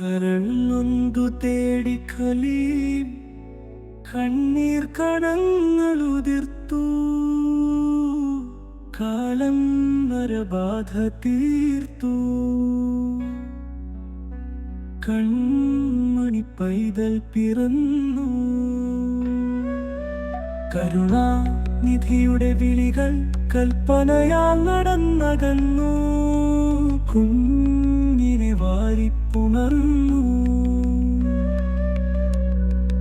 കരളൊന്തു തേടി കലീം കണ്ണീർ കണങ്ങൾ ഉതിർത്തു. കാലം നരബാധ തീർത്തു. കൺമണി പൈതൽ പിറന്നു. കരുണാനിധിയുടെ വിളികൾ കൽപ്പനയാൽ നടന്നകന്നു. കുഞ്ഞിനെ വാരിപ്പുണർന്നു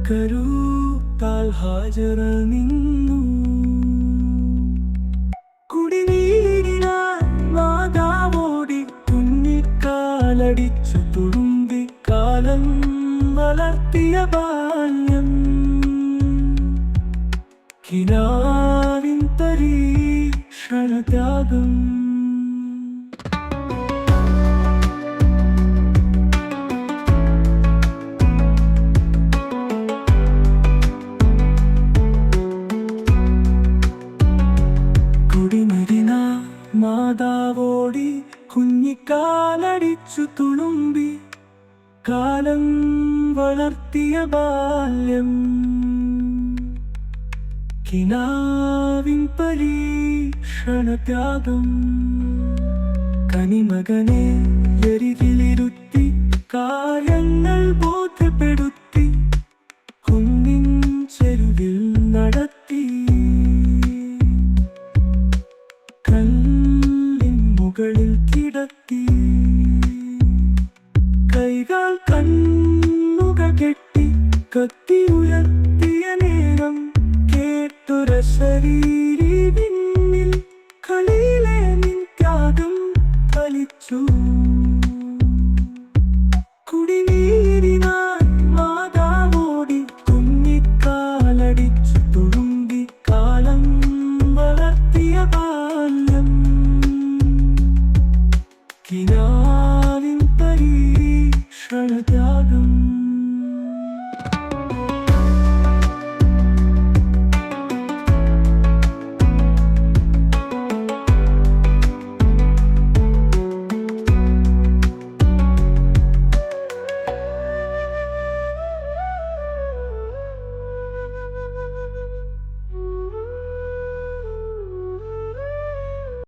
കരൂത്താൽ ഹാജറ നിന്നു. കുടിനീരിനാൽ മാതാവോടി കുഞ്ഞിക്കാലടിച്ചു തുളുമ്പി കാലം വളർത്തിയ ബാല്യം. കിനാവിൻ പരീക്ഷണത്യാഗം കുടിമരിന മാതാവോടി കുഞ്ഞിക്കാലടിച്ചു തുളുമ്പി കാലം വളർത്തിയ ബാല്യം. കിനാവിൻ പരീക്ഷണത്യാഗം. കനിമകനെ എരികിലിരുത്തി കാര്യങ്ങൾ ബോധ്യപ്പെടുത്തി കുന്നിൻ ചെരുവിൽ നടത്തി കത്തി ഉയർത്തിയ നേരം കേട്ടൊര ശരീരി പിന്നിൽ കളിയിലെ നിൻകാതും കളിച്ചു കുടിനീരിനാൽ മാതാവോടി കുഞ്ഞിക്കാലടിച്ചു തുളുമ്പി കാലം വളർത്തിയ ബാല്യം. കിനാവിൻ പരീക്ഷണ